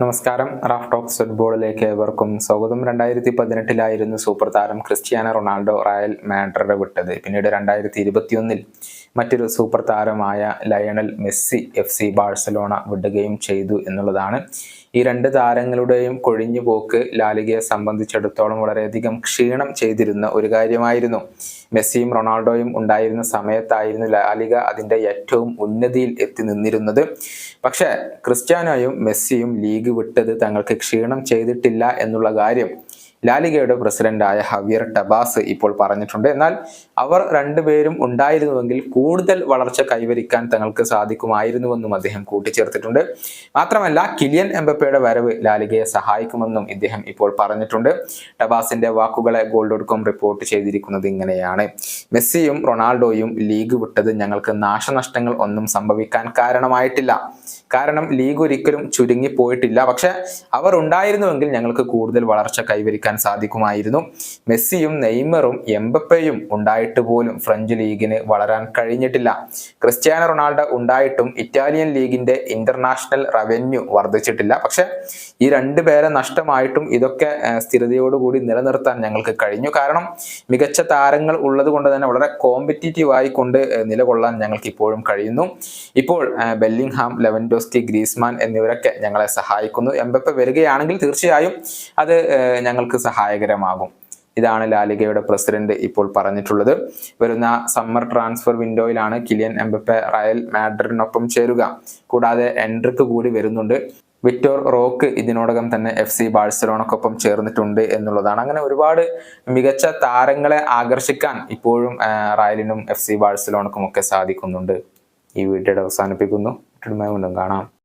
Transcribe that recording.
നമസ്കാരം. Raf talks ഫുട്ബോളിലേക്ക് ഏവർക്കും സ്വാഗതം. രണ്ടായിരത്തി പതിനെട്ടിലായിരുന്നു സൂപ്പർ താരം ക്രിസ്ത്യാനോ റൊണാൾഡോ റയൽ മാഡ്രിഡ് വിട്ടത്. പിന്നീട് രണ്ടായിരത്തി ഇരുപത്തിയൊന്നിൽ മറ്റൊരു സൂപ്പർ താരമായ Lionel Messi F C Barcelona വിടുകയും ചെയ്തു എന്നുള്ളതാണ് ഈ രണ്ട് താരങ്ങളുടെയും കൊഴിഞ്ഞു പോക്ക് ലാലികയെ സംബന്ധിച്ചിടത്തോളം വളരെയധികം ക്ഷീണം ചെയ്തിരുന്ന ഒരു കാര്യമായിരുന്നു. മെസ്സിയും റൊണാൾഡോയും ഉണ്ടായിരുന്ന സമയത്തായിരുന്നു ലാലിക അതിന്റെ ഏറ്റവും ഉന്നതിയിൽ എത്തി നിന്നിരുന്നത്. പക്ഷേ ക്രിസ്ത്യാനോയും മെസ്സിയും ലീഗ് വിട്ടത് തങ്ങൾക്ക് ക്ഷീണം ചെയ്തിട്ടില്ല എന്നുള്ള കാര്യം ലാലിഗയുടെ പ്രസിഡന്റായ ഹവിയർ ടബാസ് ഇപ്പോൾ പറഞ്ഞിട്ടുണ്ട്. എന്നാൽ അവർ രണ്ടുപേരും ഉണ്ടായിരുന്നുവെങ്കിൽ കൂടുതൽ വളർച്ച കൈവരിക്കാൻ തങ്ങൾക്ക് സാധിക്കുമായിരുന്നുവെന്നും അദ്ദേഹം കൂട്ടിച്ചേർത്തിട്ടുണ്ട്. മാത്രമല്ല കിലിയൻ എംബപ്പയുടെ വരവ് ലാലിഗയെ സഹായിക്കുമെന്നും ഇദ്ദേഹം ഇപ്പോൾ പറഞ്ഞിട്ടുണ്ട്. ടബാസിന്റെ വാക്കുകളെ ഗോൾ ഡോട്ട് കോം റിപ്പോർട്ട് ചെയ്തിരിക്കുന്നത് ഇങ്ങനെയാണ്. മെസ്സിയും റൊണാൾഡോയും ലീഗ് വിട്ടത് ഞങ്ങൾക്ക് നാശനഷ്ടങ്ങൾ ഒന്നും സംഭവിക്കാൻ കാരണമായിട്ടില്ല. കാരണം ലീഗ് ഒരിക്കലും ചുരുങ്ങി പോയിട്ടില്ല. പക്ഷെ അവർ ഉണ്ടായിരുന്നുവെങ്കിൽ ഞങ്ങൾക്ക് കൂടുതൽ വളർച്ച കൈവരിക്കാൻ സാധിക്കുമായിരുന്നു. മെസ്സിയും നെയ്മറും എംബപ്പയും ഉണ്ടായിട്ട് പോലും ഫ്രഞ്ച് ലീഗിന് വളരാൻ കഴിഞ്ഞിട്ടില്ല. ക്രിസ്ത്യാനോ റൊണാൾഡോ ഉണ്ടായിട്ടും ഇറ്റാലിയൻ ലീഗിന്റെ ഇന്റർനാഷണൽ റവന്യൂ വർദ്ധിച്ചിട്ടില്ല. പക്ഷെ ഈ രണ്ടു പേരെ നഷ്ടമായിട്ടും ഇതൊക്കെ സ്ഥിരതയോടുകൂടി നിലനിർത്താൻ ഞങ്ങൾക്ക് കഴിഞ്ഞു. കാരണം മികച്ച താരങ്ങൾ ഉള്ളത് കൊണ്ട് തന്നെ വളരെ കോമ്പറ്റീറ്റീവ് ആയിക്കൊണ്ട് നിലകൊള്ളാൻ ഞങ്ങൾക്ക് ഇപ്പോഴും കഴിയുന്നു. ഇപ്പോൾ ബെല്ലിംഗ്ഹാം ബെല്ലിംഗ്ഹാം ലെവൻഡോസ്കി ഗ്രീസ്മാൻ എന്നിവരൊക്കെ ഞങ്ങളെ സഹായിക്കുന്നു. എംബപ്പ വരികയാണെങ്കിൽ തീർച്ചയായും അത് ഞങ്ങൾക്ക് സഹായകരമാകും. ഇതാണ് ലാലിഗയുടെ പ്രസിഡന്റ് ഇപ്പോൾ പറഞ്ഞിട്ടുള്ളത്. വരുന്ന സമ്മർ ട്രാൻസ്ഫർ വിൻഡോയിലാണ് കിലിയൻ എംബപ്പെ റയൽ മാഡ്രിഡിനൊപ്പം ചേരുക. കൂടാതെ എൻട്രിക്ക് കൂടി വരുന്നുണ്ട്. വിക്ടോർ റോക്ക് ഇതിനോടകം തന്നെ എഫ് സി ബാഴ്സലോണക്കൊപ്പം ചേർന്നിട്ടുണ്ട് എന്നുള്ളതാണ്. അങ്ങനെ ഒരുപാട് മികച്ച താരങ്ങളെ ആകർഷിക്കാൻ ഇപ്പോഴും റയലിനും എഫ് സി ബാഴ്സലോണക്കും ഒക്കെ സാധിക്കുന്നുണ്ട്. ഈ വീഡിയോയുടെ അവസാനിപ്പിക്കുന്നു. വീണ്ടും കാണാം.